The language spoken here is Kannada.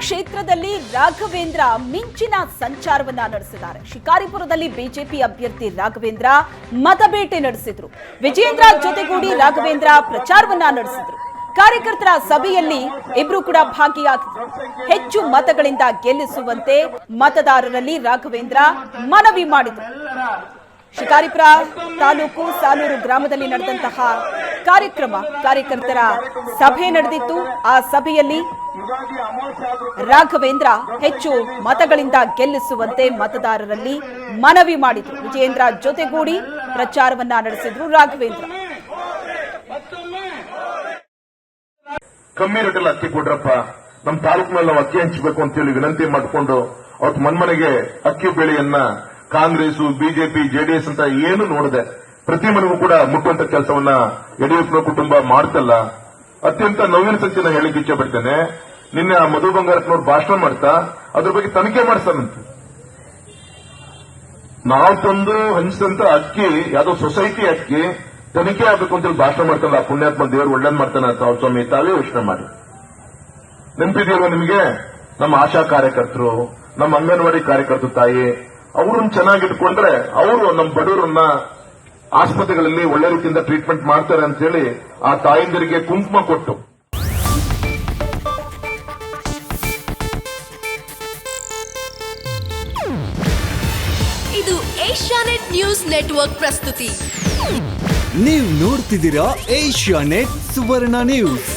ಕ್ಷೇತ್ರದಲ್ಲಿ ರಾಘವೇಂದ್ರ ಮಿಂಚಿನ ಸಂಚಾರವನ್ನ ನಡೆಸಿದ್ದಾರೆ. ಶಿಕಾರಿಪುರದಲ್ಲಿ ಬಿಜೆಪಿ ಅಭ್ಯರ್ಥಿ ರಾಘವೇಂದ್ರ ಮತಬೇಟೆ ನಡೆಸಿದ್ರು. ವಿಜಯೇಂದ್ರ ಜೊತೆಗೂಡಿ ರಾಘವೇಂದ್ರ ಪ್ರಚಾರವನ್ನ ನಡೆಸಿದ್ರು. ಕಾರ್ಯಕರ್ತರ ಸಭೆಯಲ್ಲಿ ಇಬ್ರು ಕೂಡ ಭಾಗಿಯಾಗಿದ್ರು. ಹೆಚ್ಚು ಮತಗಳಿಂದ ಗೆಲ್ಲಿಸುವಂತೆ ಮತದಾರರಲ್ಲಿ ರಾಘವೇಂದ್ರ ಮನವಿ ಮಾಡಿದ್ರು. ಶಿಕಾರಿಪುರ ತಾಲೂಕು ಸಾಲೂರು ಗ್ರಾಮದಲ್ಲಿ ನಡೆದಂತಹ ಕಾರ್ಯಕ್ರಮ ಕಾರ್ಯಕರ್ತರ ಸಭೆ ನಡೆದಿತ್ತು. ಆ ಸಭೆಯಲ್ಲಿ ರಾಘವೇಂದ್ರ ಹೆಚ್ಚು ಮತಗಳಿಂದ ಗೆಲ್ಲಿಸುವಂತೆ ಮತದಾರರಲ್ಲಿ ಮನವಿ ಮಾಡಿದ್ರು. ವಿಜಯೇಂದ್ರ ಜೊತೆಗೂಡಿ ಪ್ರಚಾರವನ್ನ ನಡೆಸಿದ್ರು ರಾಘವೇಂದ್ರ. ಕಮ್ಮಿ ರೇಟಲ್ಲಿ ಅಕ್ಕಿ ಕೊಡ್ರಪ್ಪ. ನಮ್ಮ ತಾಲೂಕಿನಲ್ಲಿ ನಾವು ಅಕ್ಕಿ ಹಂಚಬೇಕು ಅಂತೇಳಿ ವಿನಂತಿ ಮಾಡಿಕೊಂಡು ಅವತ್ತು ಮನ್ಮನೆಗೆ ಅಕ್ಕಿ ಬೆಳೆಯನ್ನ ಕಾಂಗ್ರೆಸ್ ಬಿಜೆಪಿ ಜೆಡಿಎಸ್ ಅಂತ ಏನು ನೋಡದೆ ಪ್ರತಿ ಮನೆಗೂ ಕೂಡ ಮುಟ್ಟುವಂತ ಕೆಲಸವನ್ನ ಯಡಿಯೂರಪ್ಪನ ಕುಟುಂಬ ಮಾಡ್ತಲ್ಲ. ಅತ್ಯಂತ ನೋವಿನ ಸಂಖ್ಯೆನ ಹೇಳಿಕ್ಕೆ ಇಚ್ಛೆ ಪಡ್ತೇನೆ. ನಿನ್ನೆ ಆ ಮಧು ಬಂಗಾರಪ್ಪನವ್ರು ಭಾಷಣ ಮಾಡ್ತಾ, ಅದ್ರ ಬಗ್ಗೆ ತನಿಖೆ ಮಾಡಿಸ್ತಾನಂತೆ ನಾವು ತಂದು ಹಂಚಿದಂತ ಅಕ್ಕಿ, ಯಾವ್ದೋ ಸೊಸೈಟಿ ಅಕ್ಕಿ, ತನಿಖೆ ಆಗಬೇಕು ಅಂತೇಳಿ ಭಾಷಣ ಮಾಡ್ತಾನಲ್ಲ ಪುಣ್ಯಾತ್ಮ ದೇವರು ಒಳ್ಳೇದ್ ಮಾಡ್ತಾನೆ ಅಂತ ಅವ್ರ ಸ್ವಾಮಿ ತಾವೇ ಯೋಚನೆ ಮಾಡಿ. ನೆನಪಿದೆಯಲ್ವ ನಿಮಗೆ? ನಮ್ಮ ಆಶಾ ಕಾರ್ಯಕರ್ತರು, ನಮ್ಮ ಅಂಗನವಾಡಿ ಕಾರ್ಯಕರ್ತರು ತಾಯಿ, ಅವ್ರನ್ನ ಚೆನ್ನಾಗಿಟ್ಕೊಂಡ್ರೆ ಅವರು ನಮ್ಮ ಬಡವರನ್ನ ಆಸ್ಪತ್ರೆಗಳಲ್ಲಿ ಒಳ್ಳೆ ರೀತಿಯಿಂದ ಟ್ರೀಟ್ಮೆಂಟ್ ಮಾಡ್ತಾರೆ ಅಂತ ಹೇಳಿ ಆ ತಾಯಂದಿರಿಗೆ ಕುಂಕುಮ ಕೊಟ್ಟು. ಇದು ಏಷ್ಯಾನೆಟ್ ನ್ಯೂಸ್ ನೆಟ್ವರ್ಕ್ ಪ್ರಸ್ತುತಿ. ನೀವು ನೋಡ್ತಿದ್ದೀರಾ ಏಷ್ಯಾನೆಟ್ ಸುವರ್ಣ ನ್ಯೂಸ್.